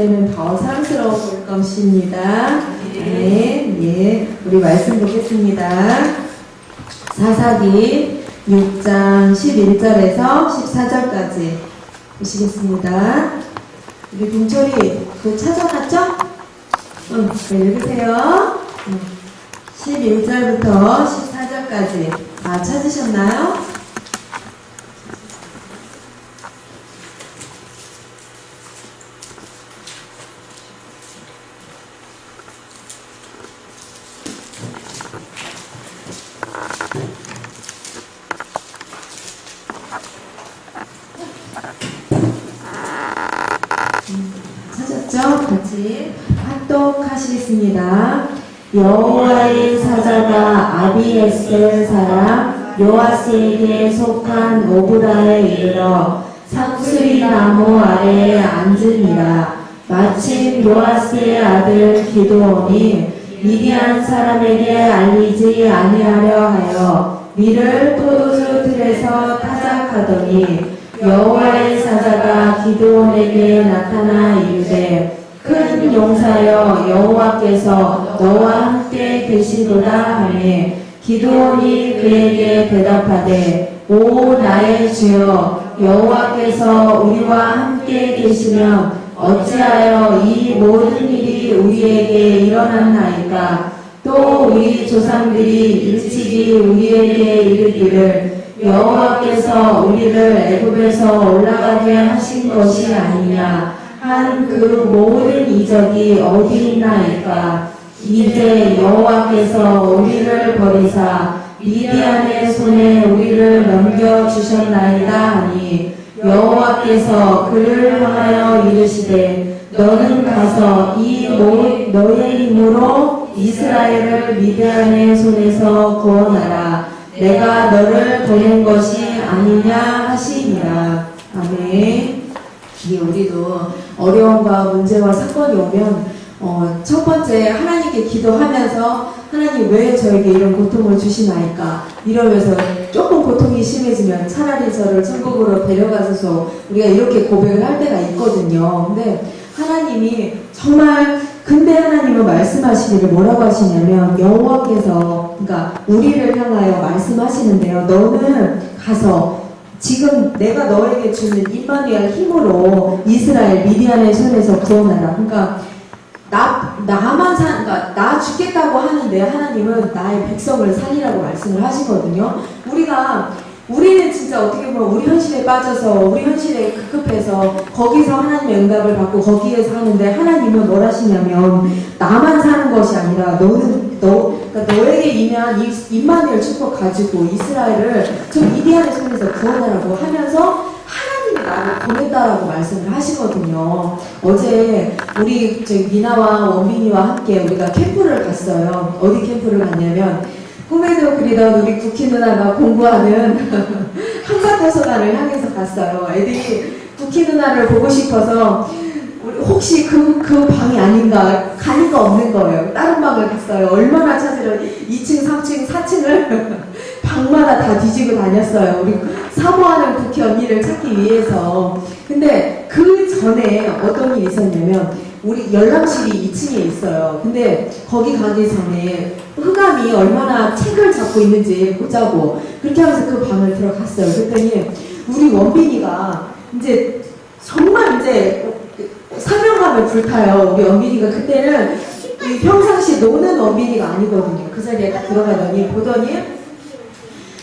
때는 더 사랑스러울 것입니다. 네, 예. 우리 말씀 보겠습니다. 사사기 6장 11절에서 14절까지 보시겠습니다. 우리 동철이 그 찾아놨죠? 응, 네, 읽으세요. 응. 11절부터 14절까지 다 찾으셨나요? 찾았죠? 같이 합독하시겠습니다. 여호와의 사자가 아비에셀 사람 요아스에게 속한 오브라에 이르러 상수리 나무 아래에 앉으니라. 마침 요아스의 아들 기도온이 미디안 사람에게 알리지 아니하려 하여 밀을 포도주 틀에서 타작하더니 여호와의 사자가 기도원에게 나타나 이르되 큰 용사여 여호와께서 너와 함께 계시도다 하매 기도원이 그에게 대답하되 오 나의 주여 여호와께서 우리와 함께 계시면 어찌하여 이 모든 일이 우리에게 일어났나이까? 또 우리 조상들이 일찍이 우리에게 이르기를 여호와께서 우리를 애굽에서 올라가게 하신 것이 아니냐 한 그 모든 이적이 어디 있나이까 이제 여호와께서 우리를 버리사 미디안의 손에 우리를 넘겨 주셨나이다 하니 여호와께서 그를 향하여 이르시되 너는 가서 이 모- 너의 힘으로 이스라엘을 미디안의 손에서 구원하라 내가 너를 보낸 것이 아니냐 하시니라. 아멘. 이 우리도 어려움과 문제와 사건이 오면 어, 첫 번째 하나님께 기도하면서 하나님 왜 저에게 이런 고통을 주시나이까 이러면서 조금 고통이 심해지면 차라리 저를 천국으로 데려가셔서 우리가 이렇게 고백을 할 때가 있거든요. 근데 하나님이 정말 근데 하나님은 말씀하시기를 뭐라고 하시냐면 여호와께서 그러니까 우리를 향하여 말씀하시는데요. 너는 가서 지금 내가 너에게 주는 임마누엘 힘으로 이스라엘 미디안의 손에서 구원하라. 그러니까 나 나만 사 그러니까 나 죽겠다고 하는데 하나님은 나의 백성을 살리라고 말씀을 하시거든요. 우리가 우리는 진짜 어떻게 보면 우리 현실에 빠져서 우리 현실에 급급해서 거기서 하나님의 응답을 받고 거기에서 하는데 하나님은 뭘 하시냐면 나만 사는 것이 아니라 너는 너 그러니까 너에게 임한 이 임마누엘 축복 가지고 이스라엘을 저 미디안의 손에서 구원하라고 하면서 하나님이 나를 보냈다라고 말씀을 하시거든요. 어제 우리 저기 미나와 원빈이와 함께 우리가 캠프를 갔어요. 어디 캠프를 갔냐면 꿈에도 그리던 우리 국희 누나가 공부하는 한가도서관을 향해서 갔어요. 애들이 국희 누나를 보고 싶어서 혹시 그, 그 방이 아닌가 가니까 없는 거예요. 다른 방을 갔어요. 얼마나 찾으려 2층, 3층, 4층을 방마다 다 뒤지고 다녔어요. 우리 사모하는 국회 언니를 찾기 위해서. 근데 그 전에 어떤 일이 있었냐면 우리 열람실이 2층에 있어요. 근데 거기 가기 전에 흑암이 얼마나 책을 잡고 있는지 보자고 그렇게 하면서 그 방을 들어갔어요. 그랬더니 우리 원빈이가 이제 정말 이제 사명감을 불타요. 우리 원빈이가 그때는 이 평상시 노는 원빈이가 아니거든요. 그 자리에 딱 들어가더니 보더니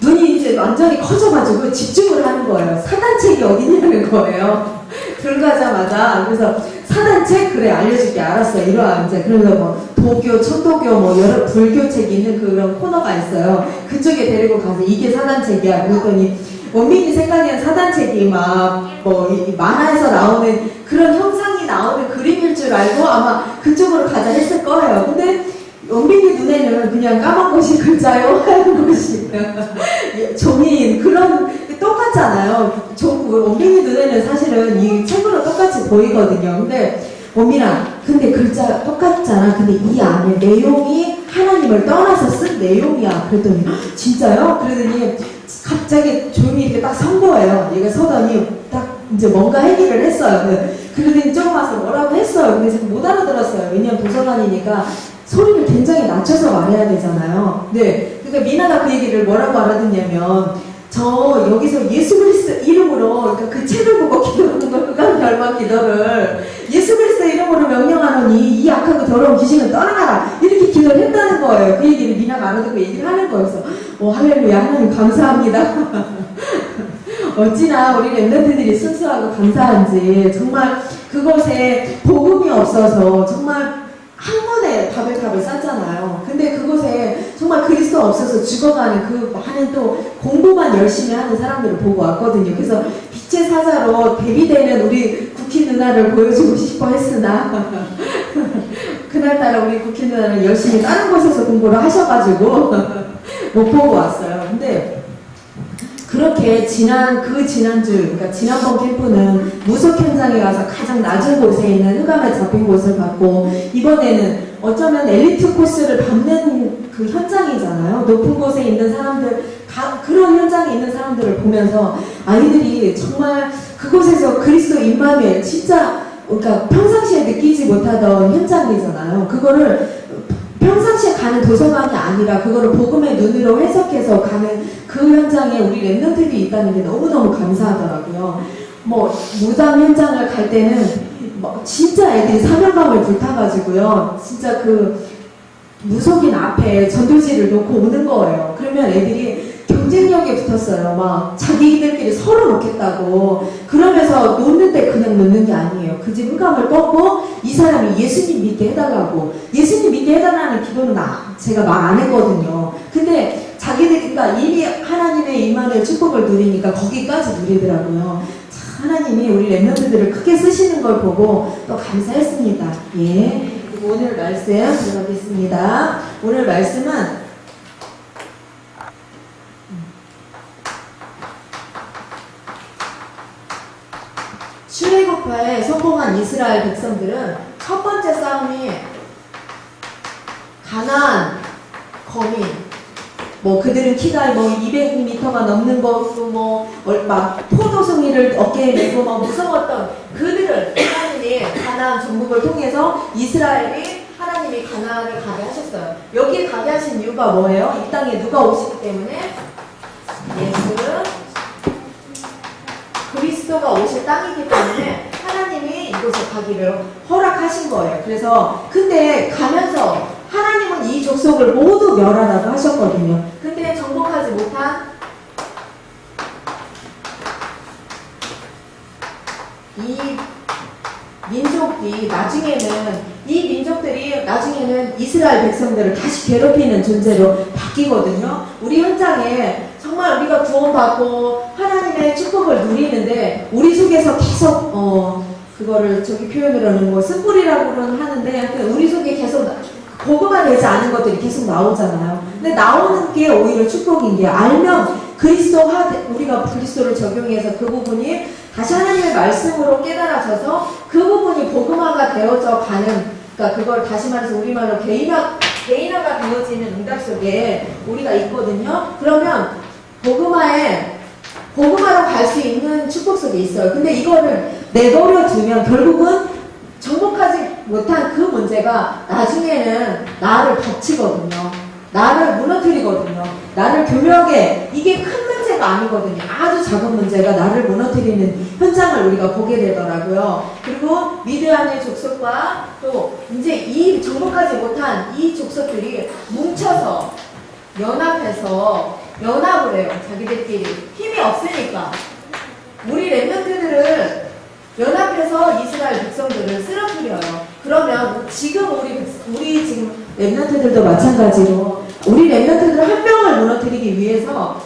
눈이 이제 완전히 커져가지고 집중을 하는 거예요. 사단책이 어디냐는 거예요. 들어가자마자 그래서 사단책 그래 알려줄게 알았어 이러와 이제 그래서 뭐 도교 천도교 뭐 여러 불교 책 있는 그런 코너가 있어요. 그쪽에 데리고 가서 이게 사단책이야. 그랬더니 원민이 생각에는 사단책이 막 뭐 만화에서 나오는 그런 형상이 나오는 그림일 줄 알고 아마 그쪽으로 가자 했을 거예요. 근데 원빈이 눈에는 그냥 까만 것이 글자요, 하얀 것이 종이인 그런 똑같잖아요. 종, 원빈이 눈에는 사실은 이 책으로 똑같이 보이거든요. 근데 원빈아, 근데 글자 똑같잖아. 근데 이 안에 내용이 하나님을 떠나서 쓴 내용이야. 그랬더니 "헉, 진짜요? 그러더니 갑자기 조용히 이렇게 딱 선 거예요. 얘가 서더니 딱 이제 뭔가 얘기를 했어요. 그- 그러더니 좀 와서 뭐라고 했어요. 근데 제가 못 알아들었어요. 왜냐면 도서관이니까 소리를 굉장히 낮춰서 말해야 되잖아요. 네. 그러니까 미나가 그 얘기를 뭐라고 알아듣냐면 저 여기서 예수 그리스도 이름으로 그러니까 그 책을 보고 기도하는 걸 그간 결막 기도를 예수 그리스도 이름으로 명령하노니 이 악하고 더러운 귀신은 떠나가라 이렇게 기도를 했다는 거예요. 그 얘기를 미나가 알아듣고 얘기를 하는 거여서 오 할렐루야 하나님 감사합니다. 어찌나 우리 랩런트들이 순수하고 감사한지 정말 그곳에 복음이 없어서 정말 한 번에 바벨탑을 쌓잖아요. 근데 그곳에 정말 그리스도 없어서 죽어가는 그 많은 또 공부만 열심히 하는 사람들을 보고 왔거든요. 그래서 빛의 사자로 데뷔되는 우리 쿠키 누나를 보여주고 싶어 했으나 그날따라 우리 쿠키 누나는 열심히 다른 곳에서 공부를 하셔가지고 못 보고 왔어요. 근데 그렇게 지난 그 지난주 그러니까 지난번 캠프는 무속 현장에 가서 가장 낮은 곳에 있는 흑암에 잡힌 곳을 봤고 이번에는 어쩌면 엘리트 코스를 밟는 그 현장이잖아요. 높은 곳에 있는 사람들 가- 그런 현장에 있는 사람들을 보면서 아이들이 정말 그곳에서 그리스도 임마누엘 진짜 그러니까 평상시에 느끼지 못하던 현장이잖아요. 그거를 평상시에 가는 도서관이 아니라 그거를 복음의 눈으로 해석해서 가는 그 현장에 우리 랩런트들이 있다는 게 너무너무 감사하더라고요. 뭐 무당 현장을 갈 때는 뭐 진짜 애들이 사명감을 불타가지고요. 진짜 그 무속인 앞에 전도지를 놓고 오는 거예요. 그러면 애들이 경쟁력에 붙었어요. 막 자기들끼리 서로 놓겠다고. 그러면서 놓는데 그냥 놓는 게 아니에요. 그 집 흑암을 꺾고 이 사람이 예수님 믿게 해달라고. 예수님 믿게 해달라는 기도는 나, 제가 말 안 했거든요. 근데 자기들이 그러니까 이미 하나님의 임한의 축복을 누리니까 거기까지 누리더라고요. 참 하나님이 우리 랩런트들을 크게 쓰시는 걸 보고 또 감사했습니다. 예. 오늘 말씀 들어가겠습니다. 오늘 말씀은 출애굽파에 성공한 이스라엘 백성들은 첫 번째 싸움이 가나안 거민 뭐 그들은 키가 뭐 200m가 넘는 것도 뭐 얼마 포도송이를 어깨에 메고 막 무서웠던 그들을 하나님이 가나안 전국을 통해서 이스라엘이 하나님이 가나안을 가게 하셨어요. 여기에 가게 하신 이유가 뭐예요? 이 땅에 누가 오시기 때문에 예수 그리스도가 오실 땅이기 때문에 가기를 허락하신 거예요. 그래서 근데 가면서 하나님은 이 족속을 모두 멸하라고 하셨거든요. 근데 정복하지 못한 이 민족이 나중에는 이 민족들이 나중에는 이스라엘 백성들을 다시 괴롭히는 존재로 바뀌거든요. 우리 현장에 정말 우리가 구원받고 하나님의 축복을 누리는데 우리 속에서 계속 어 그거를 저기 표현으로는 뭐 쓴뿌리라고는 하는데 하여튼 우리 속에 계속 나- 보고가 되지 않은 것들이 계속 나오잖아요. 근데 나오는 게 오히려 축복인 게 알면 그리스도 화 우리가 그리스도를 적용해서 그 부분이 다시 하나님의 말씀으로 깨달아져서 그 부분이 복음화가 되어져 가는 그러니까 그걸 다시 말해서 우리말로 개인화 개인화가 되어지는 응답 속에 우리가 있거든요. 그러면 복음화에 복음화로 갈 수 있는 축복 속에 있어요. 근데 이거를 내버려 두면 결국은 정복하지 못한 그 문제가 나중에는 나를 덮치거든요. 나를 무너뜨리거든요. 나를 교묘하게 이게 큰 문제가 아니거든요. 아주 작은 문제가 나를 무너뜨리는 현장을 우리가 보게 되더라고요. 그리고 미드안의 족속과 또 이제 이 정복하지 못한 이 족속들이 뭉쳐서 연합해서 연합을 해요. 자기들끼리 힘이 없으니까 우리 랩런트들을 연합해서 이스라엘 백성들을 쓰러뜨려요. 그러면 지금 우리 백- 우리 지금 랩런트들도 마찬가지로 우리 랩런트들 한 명을 무너뜨리기 위해서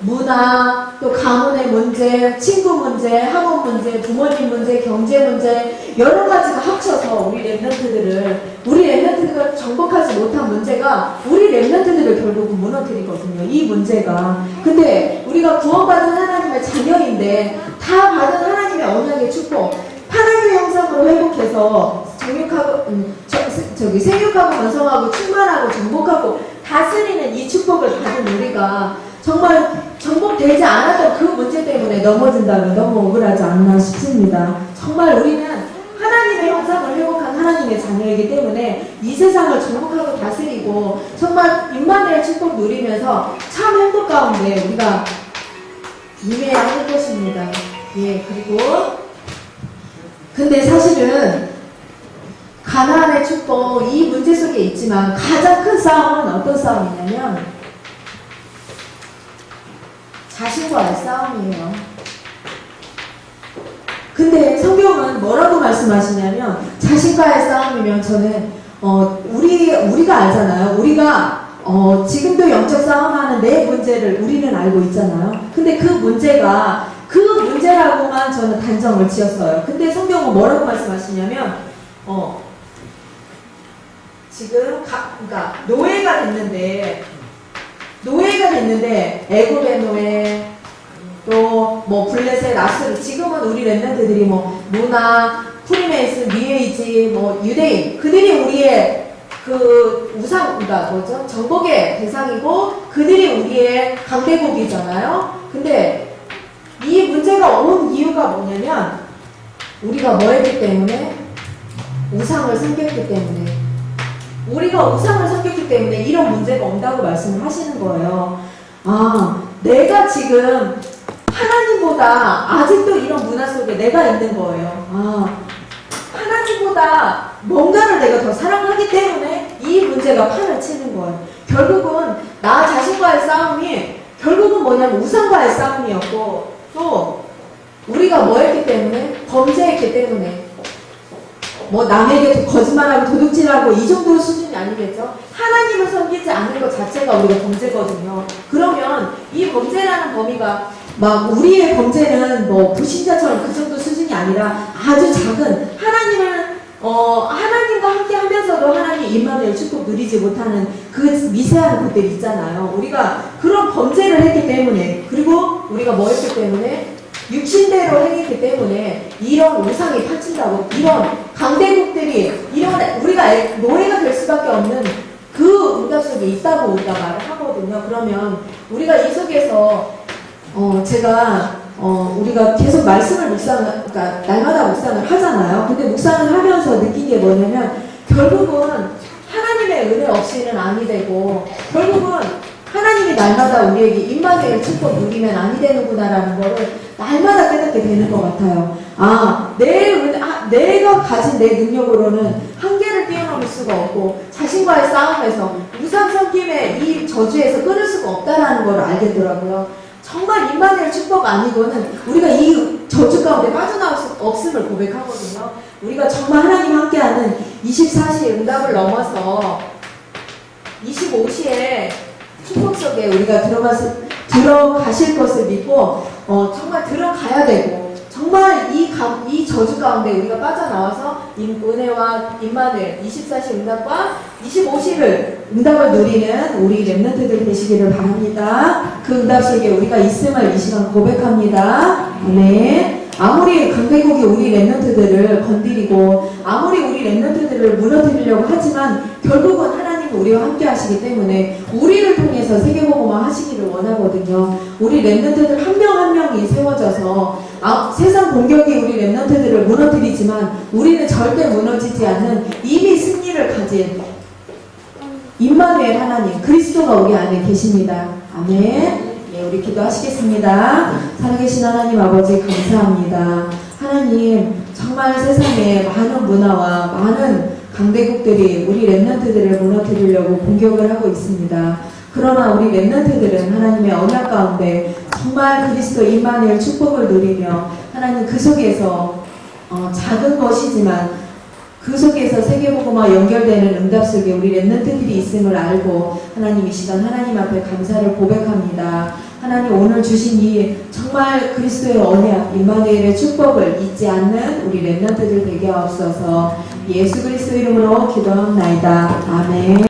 문화, 또 가문의 문제, 친구 문제, 학업 문제, 부모님 문제, 경제 문제 여러 가지가 합쳐서 우리 랩런트들을 우리 랩런트가 정복하지 못한 문제가 우리 랩런트들을 결국 무너뜨리거든요. 이 문제가. 근데 우리가 구원받은 하나님의 자녀인데 다 받은 하나님의 언약의 축복, 하나님의 형상으로 회복해서 정육하고 음, 저, 저기 생육하고 번성하고 충만하고 정복하고 다스리는 이 축복을 받은 우리가 정말 정복되지 않았던 그 문제 때문에 넘어진다면 너무 억울하지 않나 싶습니다. 정말 우리는 하나님의 형상을 회복한 하나님의 자녀이기 때문에 이 세상을 정복하고 다스리고 정말 임마누엘 축복 누리면서 참 행복 가운데 우리가 임해야 할 것입니다. 예, 그리고 근데 사실은 가나안의 축복 이 문제 속에 있지만 가장 큰 싸움은 어떤 싸움이냐면 자신과의 싸움이에요. 근데 성경은 뭐라고 말씀하시냐면 자신과의 싸움이면 저는 어 우리 우리가 알잖아요. 우리가 어 지금도 영적 싸움하는 내 문제를 우리는 알고 있잖아요. 근데 그 문제가 그 문제라고만 저는 단정을 지었어요. 근데 성경은 뭐라고 말씀하시냐면 어 지금 가, 그러니까 노예가 됐는데 노예가 됐는데 애굽의 노예 또 뭐 블레셋 아스르 지금은 우리 랩런트들이 뭐 문화 프리메이슨 뉴에이지 뭐 유대인 그들이 우리의 그 우상 그러니까 뭐죠 정복의 대상이고 그들이 우리의 강대국이잖아요 근데 이 문제가 온 이유가 뭐냐면 우리가 뭐 했기 때문에 우상을 섬겼기 때문에 우리가 우상을 섬겼기 때문에 이런 문제가 온다고 말씀을 하시는 거예요. 아, 내가 지금 하나님보다 아직도 이런 문화 속에 내가 있는 거예요. 아, 하나님보다 뭔가를 내가 더 사랑하기 때문에 이 문제가 판을 치는 거예요. 결국은 나 자신과의 싸움이 결국은 뭐냐면 우상과의 싸움이었고 또 우리가 뭐 했기 때문에 범죄했기 때문에 뭐 남에게 거짓말하고 도둑질하고 이 정도 수준이 아니겠죠? 하나님을 섬기지 않는 것 자체가 우리가 범죄거든요. 그러면 이 범죄라는 범위가 막 우리의 범죄는 뭐 불신자처럼 그 정도 수준이 아니라 아주 작은 하나님을 어 하나님과 함께 하면서도 하나님 임마누엘 축복 누리지 못하는 그 미세한 것들 있잖아요. 우리가 그런 범죄를 했기 때문에 그리고 우리가 뭐 했기 때문에 육신대로 행했기 때문에 이런 우상이 파친다고 이런 강대국들이 이런 우리가 애- 노예가 될 수밖에 없는 그 응답 속에 있다고 우리가 말을 하거든요. 그러면 우리가 이 속에서 어 제가 어 우리가 계속 말씀을 묵상 그러니까 날마다 묵상을 하잖아요. 근데 묵상을 하면서 느낀 게 뭐냐면 결국은 하나님의 은혜 없이는 아니 되고 결국은 하나님이 날마다 우리에게 임마누엘 축복 누리면 아니 되는구나라는 거를 날마다 깨닫게 되는 것 같아요. 아, 내 은, 아, 내가 가진 내 능력으로는 한계를 뛰어넘을 수가 없고 자신과의 싸움에서 우상 섬김의 이 저주에서 끊을 수가 없다라는 걸 알겠더라고요. 정말 임마누엘 축복 아니고는 우리가 이 저주 가운데 빠져나올 수 없음을 고백하거든요. 우리가 정말 하나님 함께하는 24시의 응답을 넘어서 25시에 축복 속에 우리가 들어가서 들어가실 것을 믿고 어, 정말 들어가야 되고 정말 이, 가, 이 저주 가운데 우리가 빠져나와서 임, 은혜와 임만을 24시 응답과 25시를 응답을 누리는 우리 랩런트들 되시기를 바랍니다. 그 응답 속에 우리가 있음을 이 시간 고백합니다. 네. 아무리 강대국이 우리 랩런트들을 건드리고 아무리 우리 랩런트들을 무너뜨리려고 하지만 결국은 하나님은 우리와 함께 하시기 때문에 우리를 통해서 세계복음화 하시기를 원하거든요. 우리 랩런트들 한명 한 명이 세워져서 아, 세상 공격이 우리 랩런트들을 무너뜨리지만 우리는 절대 무너지지 않는 이미 승리를 가진 임마누엘 하나님 그리스도가 우리 안에 계십니다. 아멘. 예, 우리 기도하시겠습니다. 살아계신 하나님 아버지 감사합니다. 하나님 정말 세상에 많은 문화와 많은 강대국들이 우리 랩런트들을 무너뜨리려고 공격을 하고 있습니다. 그러나 우리 랩런트들은 하나님의 언약 가운데 정말 그리스도 임마누엘 축복을 누리며 하나님 그 속에서 어, 작은 것이지만 그 속에서 세계복음화 연결되는 응답 속에 우리 랩런트들이 있음을 알고 하나님 이 시간 하나님 앞에 감사를 고백합니다. 하나님 오늘 주신 이 정말 그리스도의 언약 임마누엘의 축복을 잊지 않는 우리 랩런트들 되게 하옵소서 예수 그리스도 이름으로 기도합나이다. 아멘.